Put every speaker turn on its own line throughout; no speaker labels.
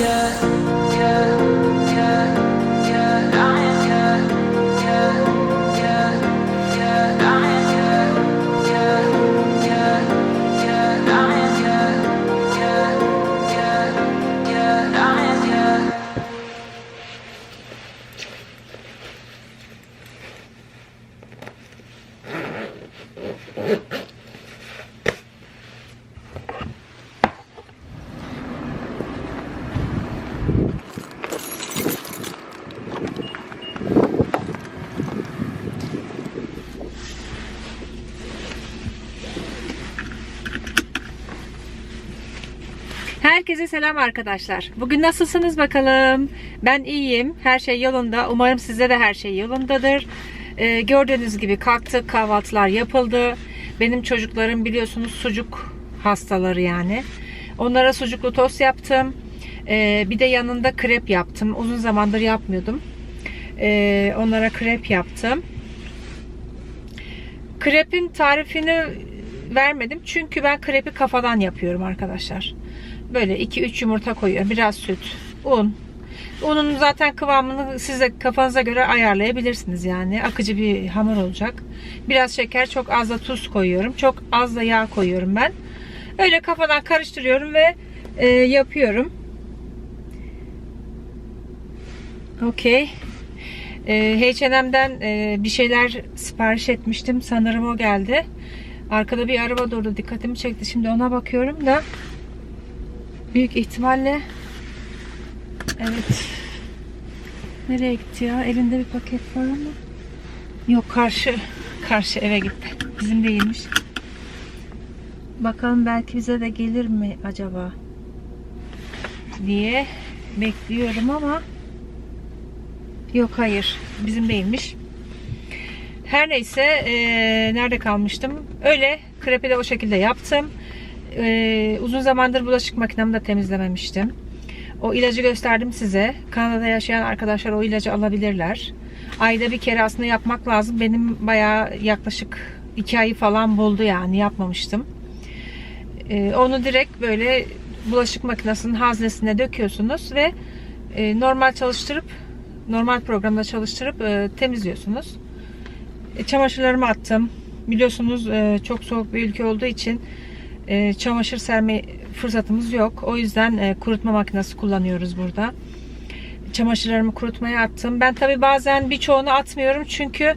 yet Herkese selam arkadaşlar. Bugün nasılsınız bakalım? Ben iyiyim. Her şey yolunda. Umarım sizde de her şey yolundadır. Ee, gördüğünüz gibi kalktık. Kahvaltılar yapıldı. Benim çocuklarım biliyorsunuz sucuk hastaları yani. Onlara sucuklu tost yaptım. Ee, bir de yanında krep yaptım. Uzun zamandır yapmıyordum. Ee, onlara krep yaptım. Krepin tarifini vermedim. Çünkü ben krepi kafadan yapıyorum arkadaşlar. Böyle 2-3 yumurta koyuyorum. Biraz süt, un. Unun zaten kıvamını siz de kafanıza göre ayarlayabilirsiniz yani. Akıcı bir hamur olacak. Biraz şeker, çok az da tuz koyuyorum. Çok az da yağ koyuyorum ben. Öyle kafadan karıştırıyorum ve e, yapıyorum. Okey. E, H&M'den e, bir şeyler sipariş etmiştim. Sanırım o geldi. Arkada bir araba durdu. Dikkatimi çekti. Şimdi ona bakıyorum da büyük ihtimalle evet nereye gitti ya? Elinde bir paket var ama yok karşı karşı eve gitti. Bizim değilmiş. Bakalım belki bize de gelir mi acaba diye bekliyorum ama yok hayır bizim değilmiş. Her neyse e, nerede kalmıştım? Öyle krepi de o şekilde yaptım. E, uzun zamandır bulaşık makinemi de temizlememiştim. O ilacı gösterdim size. Kanada'da yaşayan arkadaşlar o ilacı alabilirler. Ayda bir kere aslında yapmak lazım. Benim bayağı yaklaşık iki ayı falan buldu yani yapmamıştım. E, onu direkt böyle bulaşık makinesinin haznesine döküyorsunuz ve e, normal çalıştırıp normal programda çalıştırıp e, temizliyorsunuz. E, çamaşırlarımı attım. Biliyorsunuz e, çok soğuk bir ülke olduğu için e, çamaşır serme fırsatımız yok. O yüzden e, kurutma makinesi kullanıyoruz burada. Çamaşırlarımı kurutmaya attım. Ben tabi bazen birçoğunu atmıyorum çünkü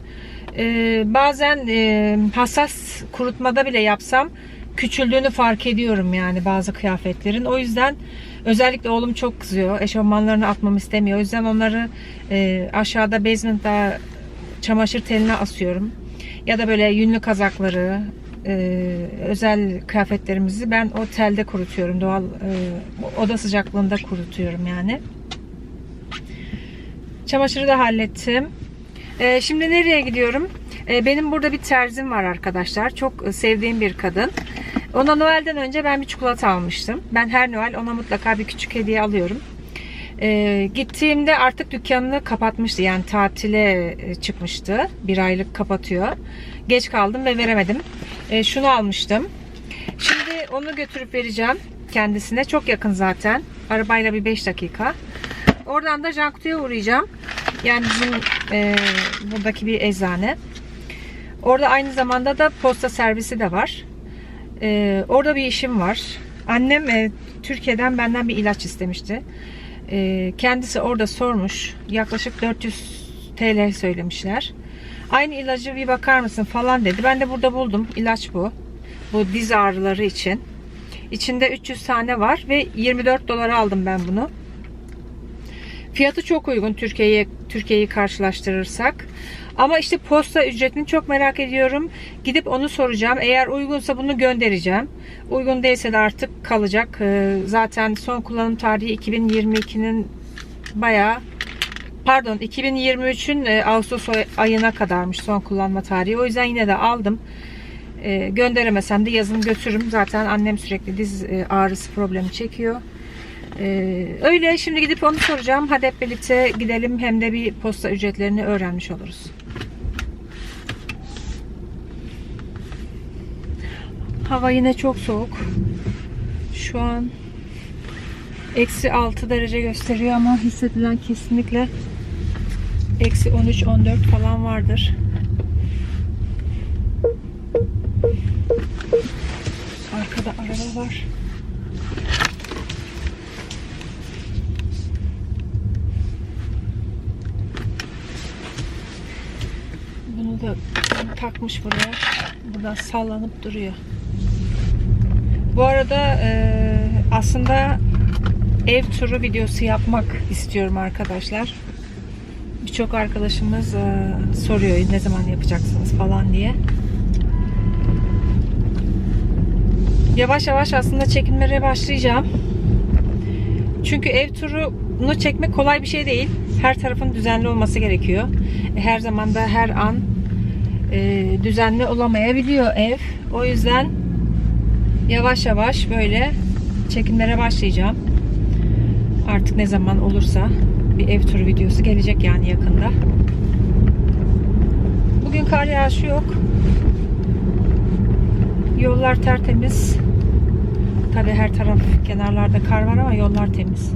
e, bazen e, hassas kurutmada bile yapsam küçüldüğünü fark ediyorum yani bazı kıyafetlerin. O yüzden özellikle oğlum çok kızıyor. Eşofmanlarını atmamı istemiyor. O yüzden onları e, aşağıda basement'ta çamaşır teline asıyorum. Ya da böyle yünlü kazakları, e, özel kıyafetlerimizi ben o telde kurutuyorum. Doğal e, oda sıcaklığında kurutuyorum yani. Çamaşırı da hallettim. E, şimdi nereye gidiyorum? E, benim burada bir terzim var arkadaşlar. Çok sevdiğim bir kadın. Ona Noel'den önce ben bir çikolata almıştım. Ben her Noel ona mutlaka bir küçük hediye alıyorum. E, gittiğimde artık dükkanını kapatmıştı. Yani tatile e, çıkmıştı. Bir aylık kapatıyor. Geç kaldım ve veremedim. E, şunu almıştım. Şimdi onu götürüp vereceğim kendisine. Çok yakın zaten. Arabayla bir 5 dakika. Oradan da Janktu'ya uğrayacağım. Yani bizim e, buradaki bir eczane. Orada aynı zamanda da posta servisi de var. E, orada bir işim var. Annem e, Türkiye'den benden bir ilaç istemişti. E, kendisi orada sormuş. Yaklaşık 400 TL söylemişler. Aynı ilacı bir bakar mısın falan dedi. Ben de burada buldum. İlaç bu. Bu diz ağrıları için. İçinde 300 tane var ve 24 dolara aldım ben bunu. Fiyatı çok uygun Türkiye'ye Türkiye'yi karşılaştırırsak. Ama işte posta ücretini çok merak ediyorum. Gidip onu soracağım. Eğer uygunsa bunu göndereceğim. Uygun değilse de artık kalacak. Ee, Zaten son kullanım tarihi 2022'nin bayağı pardon 2023'ün e, Ağustos ayına kadarmış son kullanma tarihi. O yüzden yine de aldım. Ee, Gönderemesem de yazın götürürüm. Zaten annem sürekli diz e, ağrısı problemi çekiyor. Ee, öyle şimdi gidip onu soracağım. Hadi hep birlikte gidelim hem de bir posta ücretlerini öğrenmiş oluruz. Hava yine çok soğuk. Şu an eksi 6 derece gösteriyor ama hissedilen kesinlikle eksi 13-14 falan vardır. Arkada araba var. Bunu da takmış buraya. Burada sallanıp duruyor. Bu arada e, aslında ev turu videosu yapmak istiyorum arkadaşlar. Birçok arkadaşımız e, soruyor ne zaman yapacaksınız falan diye. Yavaş yavaş aslında çekimlere başlayacağım. Çünkü ev turunu çekmek kolay bir şey değil. Her tarafın düzenli olması gerekiyor. E, Her zaman da her an e, düzenli olamayabiliyor ev. O yüzden yavaş yavaş böyle çekimlere başlayacağım. Artık ne zaman olursa bir ev turu videosu gelecek yani yakında. Bugün kar yağışı yok. Yollar tertemiz. Tabi her taraf kenarlarda kar var ama yollar temiz.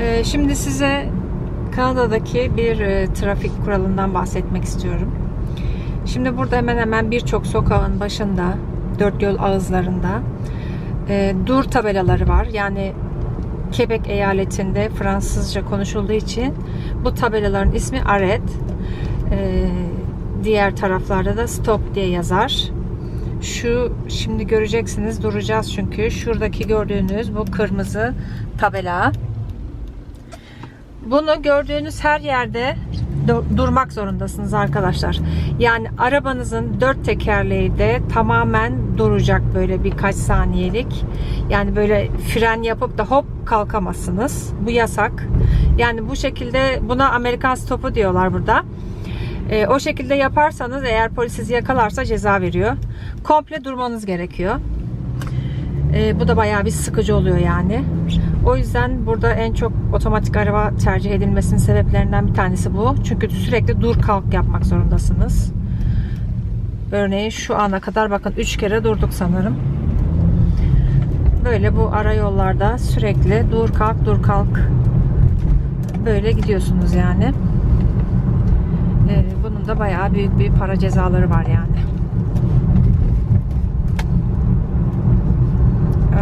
Ee, şimdi size Kanada'daki bir e, trafik kuralından bahsetmek istiyorum. Şimdi burada hemen hemen birçok sokağın başında, dört yol ağızlarında e, dur tabelaları var. Yani Quebec eyaletinde Fransızca konuşulduğu için bu tabelaların ismi aret. E, diğer taraflarda da stop diye yazar. Şu şimdi göreceksiniz duracağız çünkü şuradaki gördüğünüz bu kırmızı tabela. Bunu gördüğünüz her yerde dur- durmak zorundasınız arkadaşlar. Yani arabanızın dört tekerleği de tamamen duracak böyle birkaç saniyelik. Yani böyle fren yapıp da hop kalkamazsınız. Bu yasak. Yani bu şekilde buna Amerikan stopu diyorlar burada. E, o şekilde yaparsanız eğer polis sizi yakalarsa ceza veriyor. Komple durmanız gerekiyor. E, bu da bayağı bir sıkıcı oluyor yani. O yüzden burada en çok otomatik araba tercih edilmesinin sebeplerinden bir tanesi bu. Çünkü sürekli dur kalk yapmak zorundasınız. Örneğin şu ana kadar bakın 3 kere durduk sanırım. Böyle bu ara yollarda sürekli dur kalk dur kalk böyle gidiyorsunuz yani. Ee, bunun da bayağı büyük bir para cezaları var yani.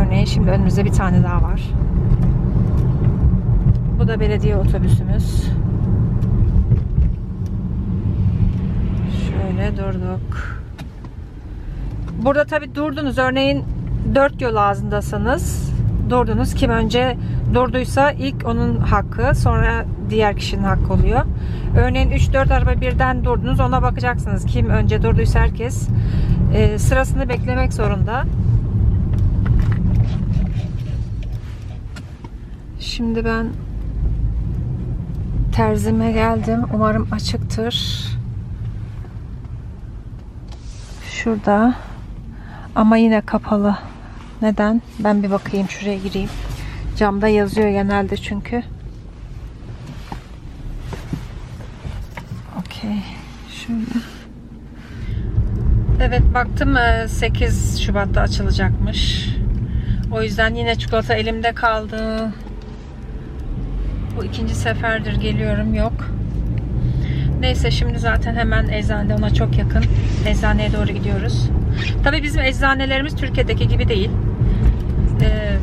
Örneğin şimdi önümüzde bir tane daha var. Bu da belediye otobüsümüz. Şöyle durduk. Burada tabi durdunuz. Örneğin dört yol ağzındasınız. Durdunuz. Kim önce durduysa ilk onun hakkı. Sonra diğer kişinin hakkı oluyor. Örneğin 3-4 araba birden durdunuz. Ona bakacaksınız. Kim önce durduysa herkes e, sırasını beklemek zorunda. Şimdi ben terzime geldim. Umarım açıktır. Şurada. Ama yine kapalı. Neden? Ben bir bakayım şuraya gireyim. Camda yazıyor genelde çünkü. Okey. Şöyle. Evet baktım e, 8 Şubat'ta açılacakmış. O yüzden yine çikolata elimde kaldı. Bu ikinci seferdir geliyorum yok. Neyse şimdi zaten hemen eczanede ona çok yakın. Eczaneye doğru gidiyoruz. Tabii bizim eczanelerimiz Türkiye'deki gibi değil. Ee,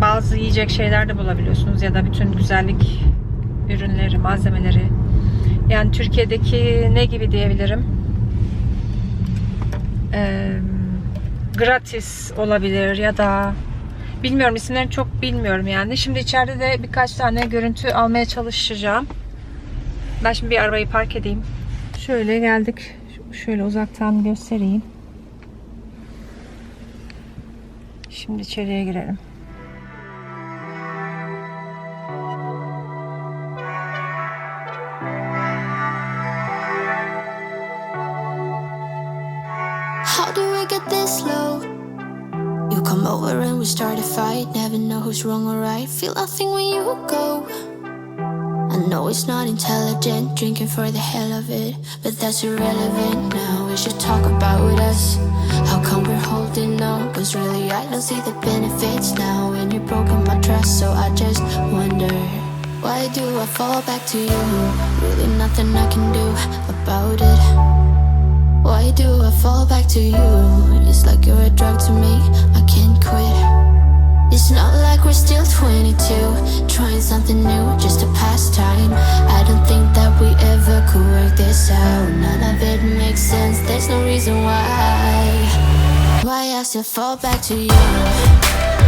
bazı yiyecek şeyler de bulabiliyorsunuz ya da bütün güzellik ürünleri, malzemeleri. Yani Türkiye'deki ne gibi diyebilirim? Ee, gratis olabilir ya da Bilmiyorum isimlerini çok bilmiyorum yani. Şimdi içeride de birkaç tane görüntü almaya çalışacağım. Ben şimdi bir arabayı park edeyim. Şöyle geldik. Şöyle uzaktan göstereyim. Şimdi içeriye girelim.
Who's wrong or right. Feel nothing when you go. I know it's not intelligent, drinking for the hell of it. But that's irrelevant now. We should talk about us. How come we're holding on? Cause really, I don't see the benefits now. And you've broken my trust, so I just wonder. Why do I fall back to you? Really, nothing I can do about it. Why do I fall back to you? It's like you're a drug to me, I can't quit. It's not like we're still 22, trying something new, just a pastime. I don't think that we ever could work this out. None of it makes sense, there's no reason why. Why I still fall back to you.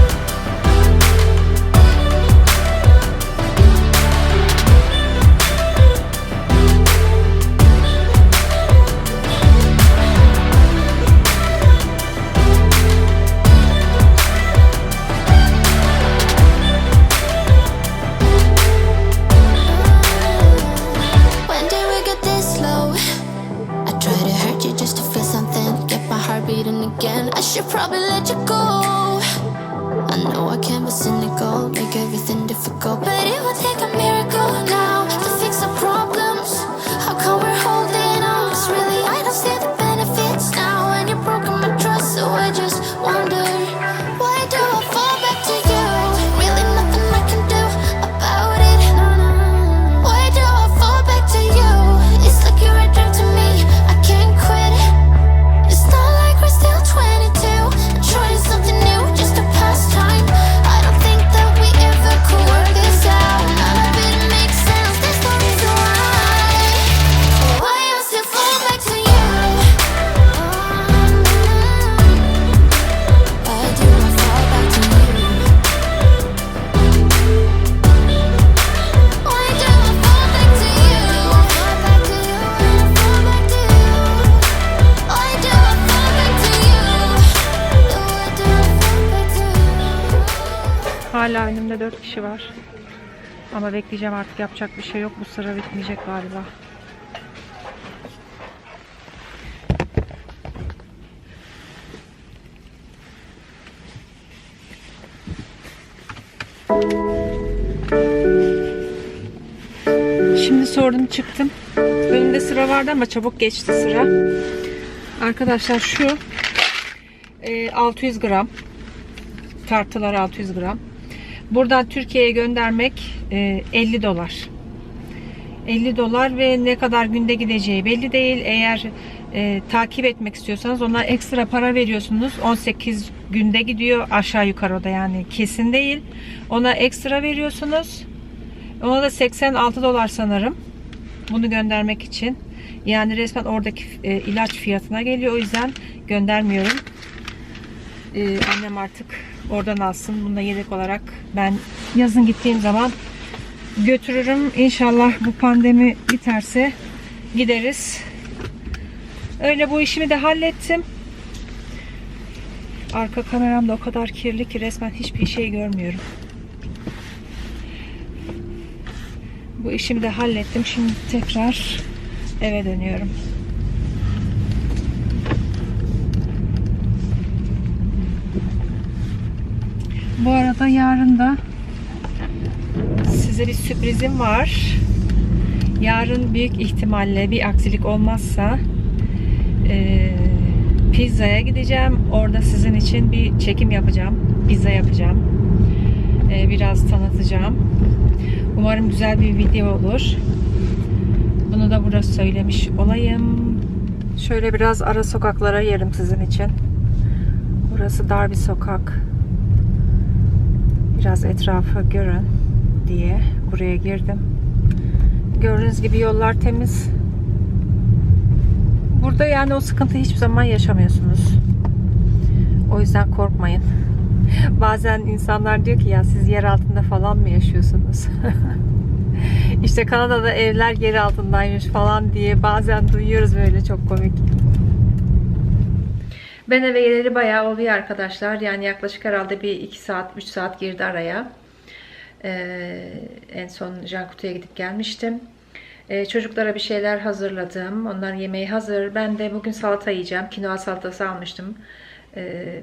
was cynical, make everything difficult. But it will take a
minute. 4 kişi var. Ama bekleyeceğim artık yapacak bir şey yok. Bu sıra bitmeyecek galiba. Şimdi sordum çıktım. Önümde sıra vardı ama çabuk geçti sıra. Arkadaşlar şu e, 600 gram tartılar 600 gram. Buradan Türkiye'ye göndermek e, 50 dolar. 50 dolar ve ne kadar günde gideceği belli değil. Eğer e, takip etmek istiyorsanız ona ekstra para veriyorsunuz. 18 günde gidiyor aşağı yukarı da yani kesin değil. Ona ekstra veriyorsunuz. Ona da 86 dolar sanırım. Bunu göndermek için. Yani resmen oradaki e, ilaç fiyatına geliyor. O yüzden göndermiyorum. Ee, annem artık oradan alsın. Bunu da yedek olarak ben yazın gittiğim zaman götürürüm. İnşallah bu pandemi biterse gideriz. Öyle bu işimi de hallettim. Arka kameram da o kadar kirli ki resmen hiçbir şey görmüyorum. Bu işimi de hallettim. Şimdi tekrar eve dönüyorum. Bu arada yarın da size bir sürprizim var. Yarın büyük ihtimalle bir aksilik olmazsa eee, pizzaya gideceğim. Orada sizin için bir çekim yapacağım. Pizza yapacağım. Eee, biraz tanıtacağım. Umarım güzel bir video olur. Bunu da burada söylemiş olayım. Şöyle biraz ara sokaklara yerim sizin için. Burası dar bir sokak biraz etrafı görün diye buraya girdim. Gördüğünüz gibi yollar temiz. Burada yani o sıkıntı hiçbir zaman yaşamıyorsunuz. O yüzden korkmayın. Bazen insanlar diyor ki ya siz yer altında falan mı yaşıyorsunuz? işte Kanada'da evler yer altındaymış falan diye bazen duyuyoruz böyle çok komik. Ben eve geleli bayağı oluyor arkadaşlar. Yani yaklaşık herhalde bir 2 saat, 3 saat girdi araya. Ee, en son Jankutu'ya gidip gelmiştim. Ee, çocuklara bir şeyler hazırladım. Onların yemeği hazır. Ben de bugün salata yiyeceğim. Kinoa salatası almıştım. Ee,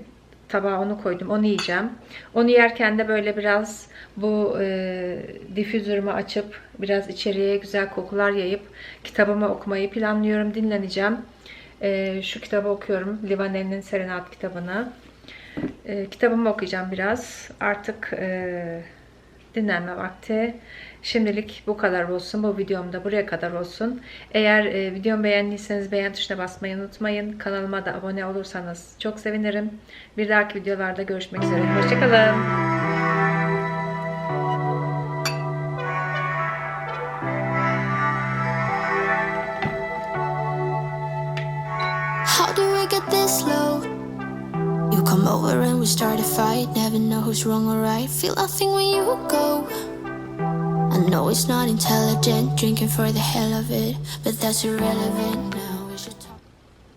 tabağa onu koydum. Onu yiyeceğim. Onu yerken de böyle biraz bu e, difüzörümü açıp biraz içeriye güzel kokular yayıp kitabımı okumayı planlıyorum. Dinleneceğim. Ee, şu kitabı okuyorum. Livaneli'nin Serenat kitabını. Ee, kitabımı okuyacağım biraz. Artık e, dinlenme vakti. Şimdilik bu kadar olsun. Bu videom da buraya kadar olsun. Eğer e, videomu beğendiyseniz beğen tuşuna basmayı unutmayın. Kanalıma da abone olursanız çok sevinirim. Bir dahaki videolarda görüşmek üzere. Hoşçakalın.
Who's wrong or right. Feel nothing when you go. I know it's not intelligent, drinking for the hell of it, but that's irrelevant now.